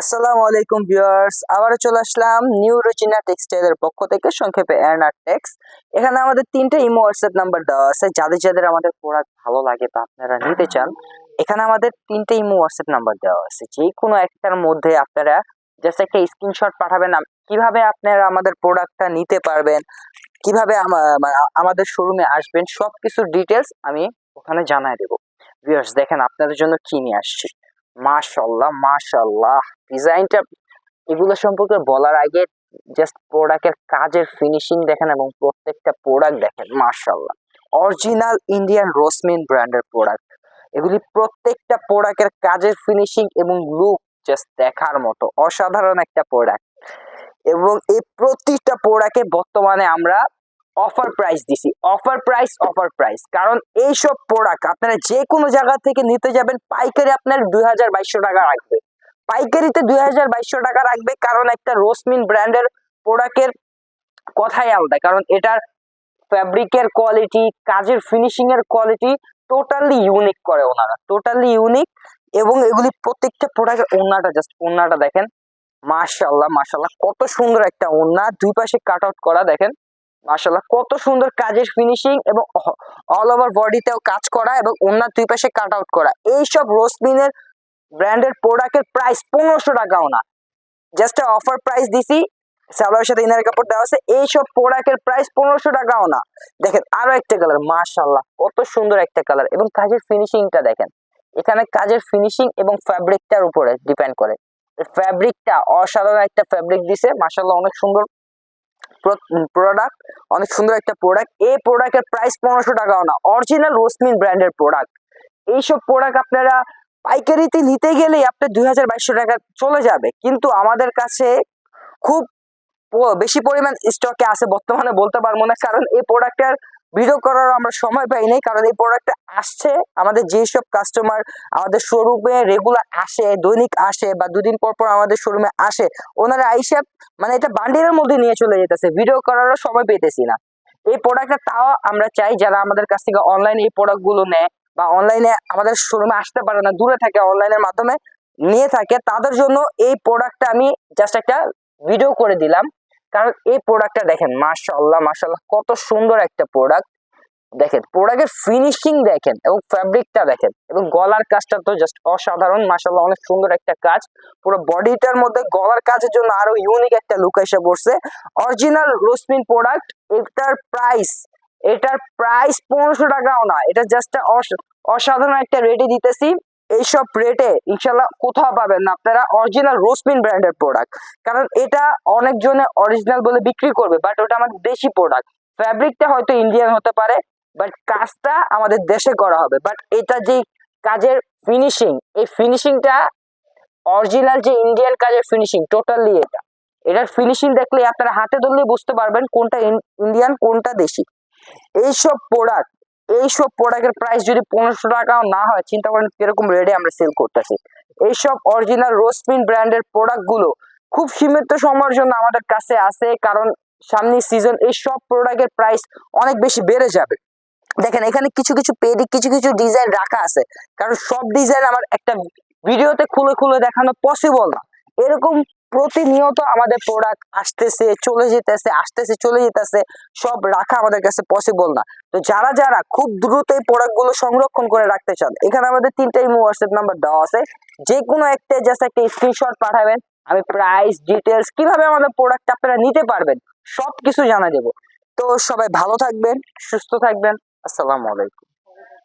আসসালামু আলাইকুম ভিউয়ার্স, আবারও চলে আসলাম নিউ রুচিনা টেক্সটাইলের পক্ষ থেকে সংক্ষেপে এয়ারনার টেক্স। এখানে আমাদের তিনটে ইমো হোয়াটসঅ্যাপ নাম্বার দেওয়া আছে, যাদের যাদের আমাদের প্রোডাক্ট ভালো লাগে বা আপনারা নিতে চান, এখানে আমাদের তিনটে ইমো হোয়াটসঅ্যাপ নাম্বার দেওয়া আছে। যে কোনো একটার মধ্যে আপনারা জাস্ট একটা স্ক্রিনশট পাঠাবেন কীভাবে আপনারা আমাদের প্রোডাক্টটা নিতে পারবেন, কীভাবে আমা- আমাদের শোরুমে আসবেন সব কিছুর ডিটেলস আমি ওখানে জানাই দেবো। ভিউয়ার্স, দেখেন আপনাদের জন্য কি নিয়ে আসছি। মাশাল্লাহ মাশাল্লাহ। ডিজাইনটা এগুলো সম্পর্কে বলার আগে জাস্ট প্রোডাক্টের কাজের ফিনিশিং দেখেন এবং প্রত্যেকটা প্রোডাক্ট দেখেন, মাশাল্লাহ। অরিজিনাল ইন্ডিয়ান রোসমিন ব্র্যান্ডের প্রোডাক্ট এগুলি প্রত্যেকটা প্রোডাক্টের কাজের ফিনিশিং এবং লুক জাস্ট দেখার মতো অসাধারণ একটা প্রোডাক্ট এবং এই প্রতিটা প্রোডাক্টে বর্তমানে আমরা অফার প্রাইস দিছি। অফার প্রাইস অফার প্রাইস কারণ এইসব প্রোডাক্ট আপনারা যে কোনো জায়গা থেকে নিতে যাবেন, পাইকারি আপনার দুই হাজার বাইশশো টাকা রাখবে। পাইকারিতে দুই হাজার বাইশশো টাকা রাখবে কারণ একটা রোসমিন ব্র্যান্ডের প্রোডাক্টের কথাই আলাদা। কারণ এটার ফ্যাব্রিকের কোয়ালিটি কাজের ফিনিশিং এর কোয়ালিটি টোটালি ইউনিক করে ওনারা। টোটালি ইউনিক এবং এগুলি প্রত্যেকটা প্রোডাক্টের ওনাটা জাস্ট ওনাটা দেখেন। মাশাল্লাহ মাশাল্লাহ কত সুন্দর একটা ওনা। দুই পাশে কাট আউট করা দেখেন। মাশাল্লাহ কত সুন্দর কাজের ফিনিশিং এবং অল ওভার বডিতেও কাজ করা এবং ওনার দুই পাশে কাট আউট করা। এইসব রোসমিনের ব্র্যান্ডের প্রোডাক্টের প্রাইস পনেরোশো টাকাও না জাস্ট অফার প্রাইস দিছি, সালোয়ারের সাথে ইনার কাপড় দেওয়া আছে, এইসব প্রোডাক্টের প্রাইস পনেরোশো টাকাও না দেখেন, আরও একটা কালার মাশাল্লাহ কত সুন্দর একটা কালার এবং কাজের ফিনিশিংটা দেখেন, এখানে কাজের ফিনিশিং এবং ফ্যাব্রিকটার উপরে ডিপেন্ড করে। ফ্যাব্রিকটা অসাধারণ একটা ফ্যাব্রিক দিছে মাশাল্লাহ অনেক সুন্দর প্রোডাক্ট অনেক সুন্দর একটা প্রোডাক্ট এই প্রোডাক্টের প্রাইস পনেরোশো টাকাও না। অরিজিনাল রোসমিন ব্র্যান্ডের প্রোডাক্ট এইসব প্রোডাক্ট আপনারা পাইকারিতে নিতে গেলেই আপনার দুই হাজার বাইশশো টাকা চলে যাবে। কিন্তু আমাদের কাছে খুব বেশি পরিমাণ স্টকে আছে বর্তমানে বলতে পারব না। কারণ এই প্রোডাক্টের ভিডিও করার আমরা সময় পাই নাই, কারণ এই প্রোডাক্টটা আসছে। আমাদের যেসব কাস্টমার আমাদের শোরুমে রেগুলার আসে, দৈনিক আসে বা দুদিন পর পর আমাদের শোরুমে আসে, ওনারা আইসা মানে এটা বান্ডিলের মধ্যে নিয়ে চলে যেতেছে। ভিডিও করারও সময় পেতেছি না। এই প্রোডাক্টটা তাও আমরা চাই যারা আমাদের কাছ থেকে অনলাইনে এই প্রোডাক্টগুলো নেয় বা অনলাইনে আমাদের শোরুমে আসতে পারে না, দূরে থাকে অনলাইনের মাধ্যমে নিয়ে থাকে, তাদের জন্য এই প্রোডাক্টটা আমি জাস্ট একটা ভিডিও করে দিলাম। কারণ এই প্রোডাক্টটা দেখেন মাশাল্লাহ মাশাল্লাহ কত সুন্দর একটা প্রোডাক্ট দেখেন প্রোডাক্টের ফিনিশিং দেখেন এবং ফ্যাব্রিকটা দেখেন, এবং গলার কাজটা তো জাস্ট অসাধারণ মাশাল্লাহ অনেক সুন্দর একটা কাজ। পুরো বডিটার মধ্যে গলার কাজের জন্য আরও ইউনিক একটা লুক এসে পড়ছে। অরিজিনাল রোসমিন প্রোডাক্ট এটার প্রাইস এটার প্রাইস পনেরোশো টাকাও না, এটা জাস্ট অসাধারণ একটা রেটে দিতেছি। এইসব রেটে ইনশাল্লাহ কোথাও পাবেন না। আপনারা অরিজিনাল রোসমিন ব্র্যান্ডের প্রোডাক্ট কারণ এটা অনেকজনে অরিজিনাল বলে বিক্রি করবে বাট ওটা আমাদের দেশি প্রোডাক্ট ফ্যাব্রিকটা হয়তো ইন্ডিয়ান হতে পারে বাট কাজটা আমাদের দেশে করা হবে। বাট এটা যে কাজের ফিনিশিং এই ফিনিশিংটা অরিজিনাল যে ইন্ডিয়ান কাজের ফিনিশিং টোটালি এটা। এটার ফিনিশিং দেখলে আপনারা হাতে ধরলেই বুঝতে পারবেন কোনটা ইন্ডিয়ান কোনটা দেশি। এইসব প্রোডাক্ট এইসব প্রোডাক্টের প্রাইস যদি পনেরোশো টাকাও না হয়, চিন্তা করেন কীরকম রেটে আমরা সেল করতেছি। এইসব অরিজিনাল রোসমিন ব্র্যান্ডের প্রোডাক্টগুলো খুব সীমিত সময়ের জন্য আমাদের কাছে আছে, কারণ সামনে সিজন এই সব প্রোডাক্টের প্রাইস অনেক বেশি বেড়ে যাবে। দেখেন, এখানে কিছু কিছু পেডি কিছু কিছু ডিজাইন রাখা আছে, কারণ সব ডিজাইন আমার একটা ভিডিওতে খুলে খুলে দেখানো পসিবল না। এরকম প্রতিনিয়ত আমাদের প্রোডাক্ট আসতেছে, চলে যেতেছে, আসতেছে, চলে যেতেছে, সব রাখা আমাদের কাছে পসিবল না। তো যারা যারা খুব দ্রুত এই প্রোডাক্টগুলো সংরক্ষণ করে রাখতে চান, এখানে আমাদের তিনটা ইমো হোয়াটসঅ্যাপ নাম্বার দেওয়া আছে। যে কোনো একটা জাস্ট একটা স্ক্রিনশট পাঠাবেন, আমি প্রাইস ডিটেলস কীভাবে আমাদের প্রোডাক্ট আপনারা নিতে পারবেন সব কিছু জানা দেবো। তো সবাই ভালো থাকবেন, সুস্থ থাকবেন, আসসালামু আলাইকুম।